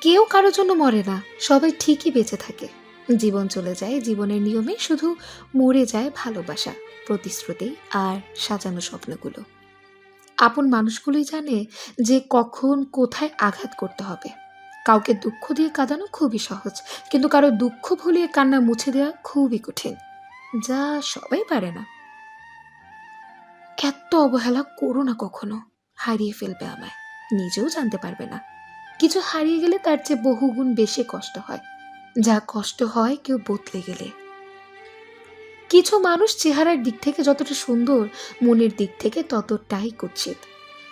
কেউ কারোর জন্য মরে না, সবাই ঠিকই বেঁচে থাকে। জীবন চলে যায়, জীবনের নিয়মে শুধু মরে যায় ভালোবাসা, প্রতিশ্রুতি আর সাজানো স্বপ্নগুলো। আপন মানুষগুলোই জানে যে কখন কোথায় আঘাত করতে হবে। কাউকে দুঃখ দিয়ে কাঁদানো খুবই সহজ, কিন্তু কারও দুঃখ ভুলিয়ে কান্না মুছে দেওয়া খুবই কঠিন, যা সবাই পারে না। এত অবহেলা করো না কখনো, হারিয়ে ফেলবে আমায়, নিজেও জানতে পারবে না। কিছু হারিয়ে গেলে তার চেয়ে বহুগুণ বেশি কষ্ট হয়। যা কষ্ট হয় কেউ বদলে গেলে। কিছু মানুষ চেহারার দিক থেকে যতটা সুন্দর, মনের দিক থেকে ততটাই কুৎসিত।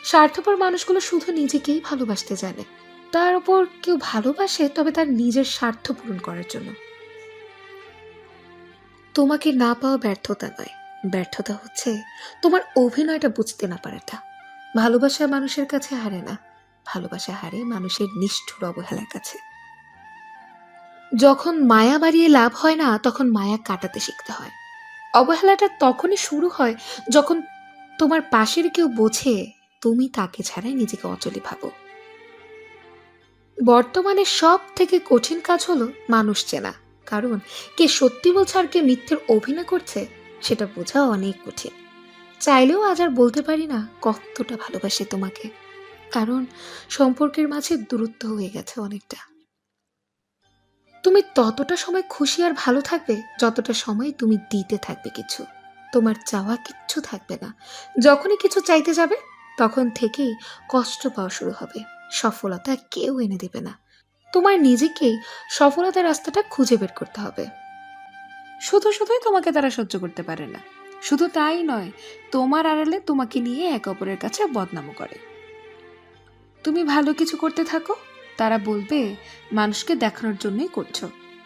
স্বার্থপর মানুষগুলো শুধু নিজেকেই ভালোবাসতে জানে। তার উপর কেউ ভালোবাসে, তবে তার নিজের স্বার্থ পূরণ করার জন্য। তোমাকে না পাওয়া ব্যর্থতা নয়। ব্যর্থতা হচ্ছে তোমার অভিনয়টা বুঝতে না পারাটা। ভালোবাসা মানুষের কাছে হারে না। ভালোবাসা হারে মানুষের নিষ্ঠুর অবহেলার কাছে। যখন মায়া বাড়িয়ে লাভ হয় না, তখন মায়া কাটাতে শিখতে হয়। অবহেলাটা তখনই শুরু হয় যখন তোমার পাশের কেউ বোঝে, তুমি তাকে ছাড়াই নিজেকে অচলি ভাবো। বর্তমানে সব থেকে কঠিন কাজ হলো মানুষ চেনা। কারণ, কে সত্যি বলছে আর কে মিথ্যের অভিনয় করছে, সেটা বোঝা অনেক কঠিন। চাইলেও আজ আর বলতে পারি না কতটা ভালোবাসে তোমাকে। কারণ সম্পর্কের মাঝে দূরত্ব হয়ে গেছে অনেকটা। তুমি ততটা সময় খুশি আর ভালো থাকবে, যতটা সময় তুমি দিতে থাকবে কিছু। তোমার চাওয়া কিচ্ছু থাকবে না। যখনই কিছু চাইতে যাবে, তখন থেকেই কষ্ট পাওয়া শুরু হবে। সফলতা কেউ এনে দেবে না। তোমার নিজেকেই সফলতার রাস্তাটা খুঁজে বের করতে হবে। শুধু শুধুই তোমাকে তারা সহ্য করতে পারে না। শুধু তাই নয়, তোমার আড়ালে তোমাকে নিয়ে এক অপরের কাছে বদনামও করে। তুমি ভালো কিছু করতে থাকো? তারা বলবে, মানুষকে দেখানোর জন্যই করছ।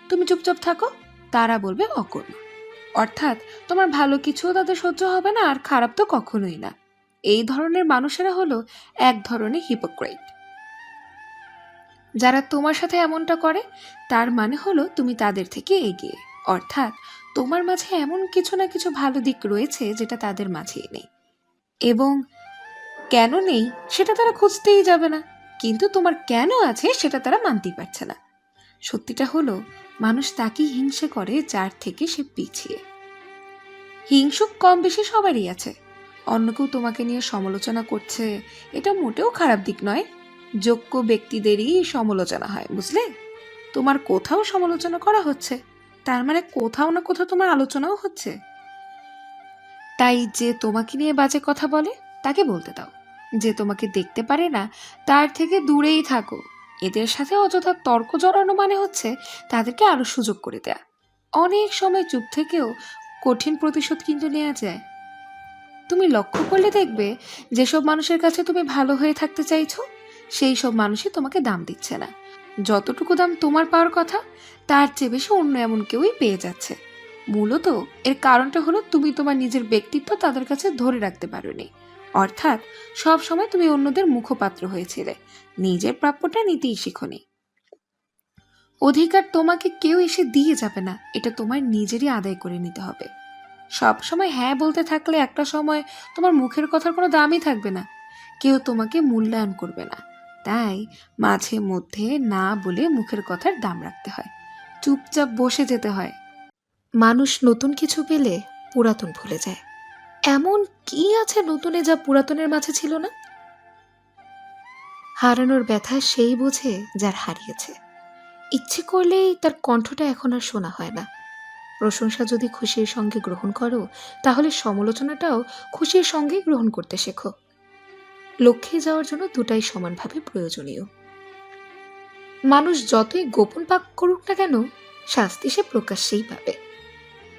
তুমি চুপচাপ থাকো, তারা বলবে, অকর্ম। অর্থাৎ, তোমার ভালো কিছুও তাদের সহ্য হবে না, আর খারাপ তো কখনোই না। এই ধরনের মানুষেরা হলো এক ধরনের হিপোক্রাইট যারা তোমার সাথে এমনটা করে, তার মানে হলো তুমি তাদের থেকে এগিয়ে। অর্থাৎ, তোমার মাঝে এমন কিছু না কিছু ভালো দিক রয়েছে, যেটা তাদের মাঝেই নেই। এবং কেন নেই, সেটা তারা খুঁজতেই যাবে না। কিন্তু তোমার কেন আছে, সেটা তারা মানতেই পারছে না। সত্যিটা হলো, মানুষ তাকেই হিংসে করে, যার থেকে সে পিছিয়ে। হিংসুক কম বেশি সবারই আছে। অন্য কেউ তোমাকে নিয়ে সমালোচনা করছে, এটা মোটেও খারাপ দিক নয়। যোগ্য ব্যক্তিদেরই সমালোচনা হয়, বুঝলে? তোমার কোথাও সমালোচনা করা হচ্ছে, তার মানে কোথাও না কোথাও তোমার আলোচনাও হচ্ছে। তাই যে তোমাকে নিয়ে বাজে কথা বলে, তাকে বলতে দাও। যে তোমাকে দেখতে পারে না, তার থেকে দূরেই থাকো। এদের সাথে অযথা তর্ক জড়ানো মানে হচ্ছে তাদেরকে আরও সুযোগ করে দেয়া। অনেক সময় চুপ থেকেও কঠিন প্রতিশোধ কিন্তু নেওয়া যায়। তুমি লক্ষ্য করলে দেখবে যেসব মানুষের কাছে তুমি ভালো হয়ে থাকতে চাইছো, সেই সব মানুষই তোমাকে দাম দিচ্ছে না। যতটুকু দাম তোমার পাওয়ার কথা, তার চেয়ে বেশি অন্য এমন কেউই পেয়ে যাচ্ছে। মূলত এর কারণটা হলো তুমি তোমার নিজের ব্যক্তিত্ব তাদের কাছে ধরে রাখতে পারোনি। অর্থাৎ সব সময় তুমি অন্যদের মুখপাত্র হয়েছিলে। নিজের প্রাপ্যটা নিতেই শিখনি। অধিকার তোমাকে কেউ এসে দিয়ে যাবে না, এটা তোমার নিজেরই আদায় করে নিতে হবে। সব সময় হ্যাঁ বলতে থাকলে একটা সময় তোমার মুখের কথার কোনো দামই থাকবে না। কেউ তোমাকে মূল্যায়ন করবে না। তাই মাঝে মধ্যে না বলে মুখের কথার দাম রাখতে হয়। চুপচাপ বসে যেতে হয়। মানুষ নতুন কিছু পেলে পুরাতন ভুলে যায়। এমন কি আছে নতুনে যা পুরাতনের মাঝে ছিল না? হারানোর ব্যথা সেই বোঝে যার হারিয়েছে। ইচ্ছে করলেই তার কণ্ঠটা এখন আর শোনা হয় না। প্রশংসা যদি খুশির সঙ্গে গ্রহণ করো, তাহলে সমালোচনাটাও খুশির সঙ্গে গ্রহণ করতে শেখো। লক্ষ্যে যাওয়ার জন্য দুটাই সমানভাবে প্রয়োজনীয়। মানুষ যতই গোপন পাক করুক না কেন, শাস্তি সে প্রকাশ্যেই পাবে।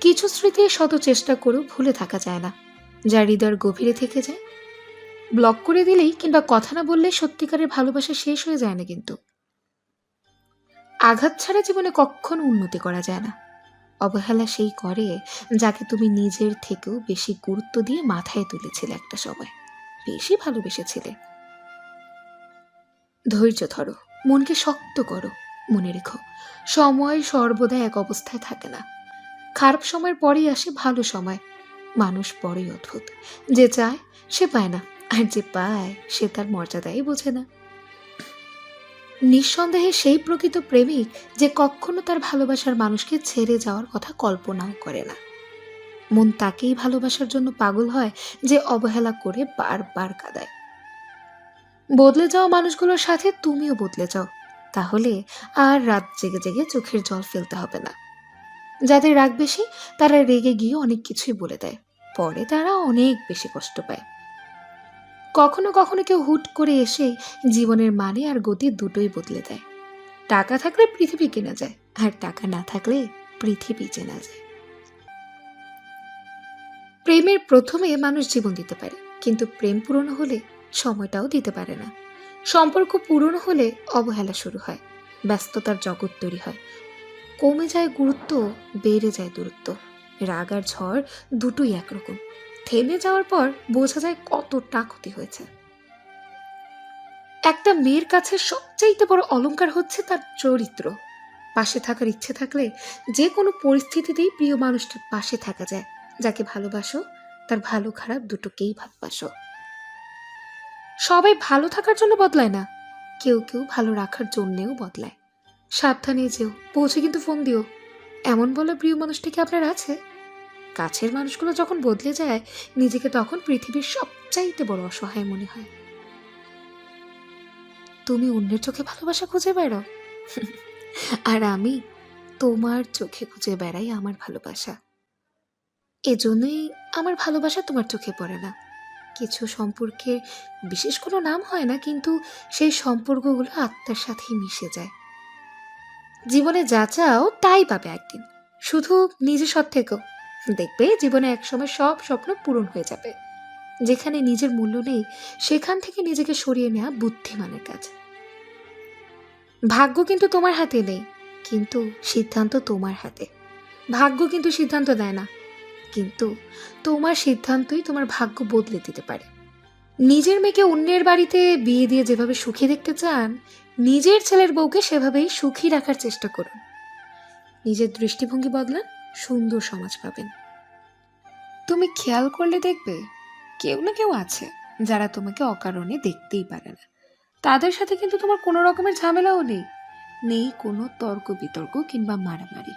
কিছু স্মৃতি শত চেষ্টা করেও ভুলে থাকা যায় না। যা হৃদয়ের গভীরে থেকে যায়। ব্লক করে দিলেই কিংবা কথা না বললে সত্যিকারের ভালোবাসা শেষ হয়ে যায় না কিন্তু। আঘাত ছাড়া জীবনে কখনো উন্নতি করা যায় না। অবহেলা সেই করে যাকে তুমি নিজের থেকেও বেশি গুরুত্ব দিয়ে মাথায় তুলেছিলে একটা সময়। বেশি ভালোবেসেছিলে। ধৈর্য ধরো, মনকে শক্ত করো, মনে রেখো, সময় সর্বদা এক অবস্থায় থাকে না। খারাপ সময়ের পরেই আসে ভালো সময়। মানুষ বড়ই অদ্ভুত। যে চায়, সে পায় না, আর যে পায়, সে তার মর্যাদাই বোঝে না। নিঃসন্দেহে সেই প্রকৃত প্রেমিক যে কখনো তার ভালোবাসার মানুষকে ছেড়ে যাওয়ার কথা কল্পনাও করে না। মন তাকেই ভালোবাসার জন্য পাগল হয়, যে অবহেলা করে বারবার কাঁদায়। বদলে যাওয়া মানুষগুলোর সাথে তুমিও বদলে যাও, তাহলে আর রাত জেগে জেগে চোখের জল ফেলতে হবে না। যাদের রাগ বেশি, তারা রেগে গিয়ে অনেক কিছুই বলে দেয়। পরে তারা অনেক বেশি কষ্ট পায়। কখনো কখনো কেউ হুট করে এসে জীবনের মানে আর গতি দুটোই বদলে দেয়। টাকা থাকলে পৃথিবী কেনা যায়, আর টাকা না থাকলে পৃথিবী চেনা যায়। প্রেমের প্রথমে মানুষ জীবন দিতে পারে, কিন্তু প্রেম পূরণ হলে সময়টাও দিতে পারে না। সম্পর্ক পূরণ হলে অবহেলা শুরু হয়, ব্যস্ততার জগৎ তৈরি হয় কমে যায় গুরুত্ব, বেড়ে যায় দূরত্ব। রাগ আর ঝড় দুটোই একরকম। থেমে যাওয়ার পর বোঝা যায় কতটা ক্ষতি হয়েছে। একটা মেয়ের কাছে সবচাইতে বড় অলংকার হচ্ছে তার চরিত্র। পাশে থাকার ইচ্ছে থাকলে যে কোনো পরিস্থিতিতেই প্রিয় মানুষটার পাশে থাকা যায়। যাকে ভালোবাসো, তার ভালো খারাপ দুটোকেই ভালোবাসো। সবাই ভালো থাকার জন্য বদলায় না। কেউ কেউ ভালো রাখার জন্যেও বদলায়। সাবধানে যেও, পৌঁছে কিন্তু ফোন দিও। এমন বলা প্রিয় মানুষটা কি আপনার আছে? কাছের মানুষগুলো যখন বদলে যায়, নিজেকে তখন পৃথিবীর সবচাইতে বড় অসহায় মনে হয়। তুমি অন্যের চোখে ভালোবাসা খুঁজে বেড়াও। আর আমি তোমার চোখে খুঁজে বেড়াই আমার ভালোবাসা। এজন্যই আমার ভালোবাসা তোমার চোখে পড়ে না। কিছু সম্পর্কের বিশেষ কোনো নাম হয় না, কিন্তু সেই সম্পর্কগুলো আত্মার সাথেই মিশে যায়। জীবনে যা চাও তাই পাবে একদিন। শুধু নিজে সৎ থেকেও। দেখবে জীবনে একসময় সব স্বপ্ন পূরণ হয়ে যাবে। যেখানে নিজের মূল্য নেই, সেখান থেকে নিজেকে সরিয়ে নেওয়া বুদ্ধিমানের কাজ। ভাগ্য কিন্তু তোমার হাতে নেই, কিন্তু সিদ্ধান্ত তোমার হাতে। ভাগ্য কিন্তু সিদ্ধান্ত দেয় না, কিন্তু তোমার সিদ্ধান্তই তোমার ভাগ্য বদলে দিতে পারে। নিজের মেয়েকে অন্যের বাড়িতে বিয়ে দিয়ে যেভাবে সুখী দেখতে চান নিজের ছেলের বউকে সেভাবেই সুখী রাখার চেষ্টা করুন। নিজের দৃষ্টিভঙ্গি বদলান, সুন্দর সমাজ পাবেন। তুমি খেয়াল করলে দেখবে, কেউ না কেউ আছে যারা তোমাকে অকারণে দেখতেই পারে না। তাদের সাথে কিন্তু তোমার কোনো রকমের ঝামেলাও নেই। নেই কোনো তর্ক বিতর্ক কিংবা মারামারি।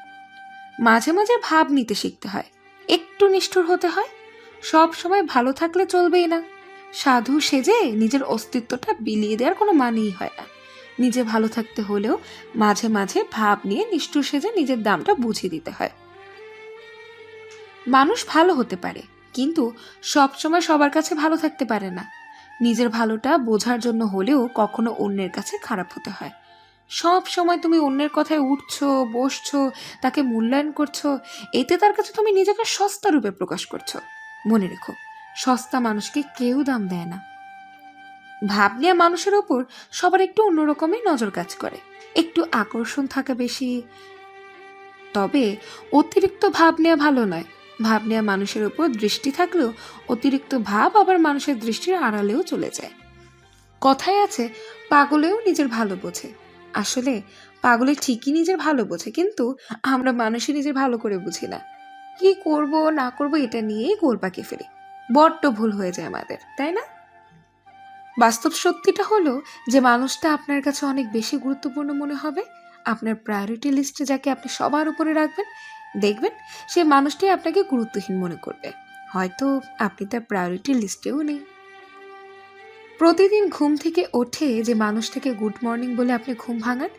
মাঝে মাঝে ভাব নিতে শিখতে হয়। একটু নিষ্ঠুর হতে হয়। সব সময় ভালো থাকলে চলবেই না। সাধু সেজে নিজের অস্তিত্বটা বিলিয়ে দেওয়ার কোনো মানেই হয় না। নিজে ভালো থাকতে হলেও মাঝে মাঝে ভাব নিয়ে নিষ্ঠুর সেজে নিজের দামটা বুঝিয়ে দিতে হয়। মানুষ ভালো হতে পারে, কিন্তু সবসময় সবার কাছে ভালো থাকতে পারে না। নিজের ভালোটা বোঝার জন্য হলেও কখনো অন্যের কাছে খারাপ হতে হয়। সব সময় তুমি অন্যের কথায় উঠছো, বসছো, তাকে মূল্যায়ন করছ, এতে তার কাছে তুমি নিজেকে সস্তা রূপে প্রকাশ করছ। মনে রেখো, সস্তা মানুষকে কেউ দাম দেয় না। ভাব নেওয়া মানুষের ওপর সবার একটু অন্যরকমই নজর কাজ করে। একটু আকর্ষণ থাকা বেশি। তবে অতিরিক্ত ভাব নেওয়া ভালো নয়। ভাব নেওয়া মানুষের উপর দৃষ্টি থাকলেও অতিরিক্ত ভাব আবার মানুষের দৃষ্টির আড়ালেও চলে যায়। কথায় আছে, পাগলেও নিজের ভালো বোঝে। আসলে পাগলে ঠিকই নিজের ভালো বোঝে, কিন্তু আমরা মানুষই নিজের ভালো করে বুঝি না। কি করব, না করব, এটা নিয়েই গোল পাকে ফেলি। বড্ড ভুল হয়ে যায় আমাদের, তাই না? বাস্তব সত্যিটা হলো যে মানুষটা আপনার কাছে অনেক বেশি গুরুত্বপূর্ণ মনে হবে। আপনার প্রায়োরিটি লিস্টে যাকে আপনি সবার উপরে রাখবেন, দেখবেন সে মানুষটাই আপনাকে গুরুত্বহীন মনে করবে। হয়তো আপনি তার প্রায়োরিটি লিস্টেও নেই। প্রতিদিন ঘুম থেকে ওঠে যে মানুষটাকে গুড মর্নিং বলে আপনি ঘুম ভাঙান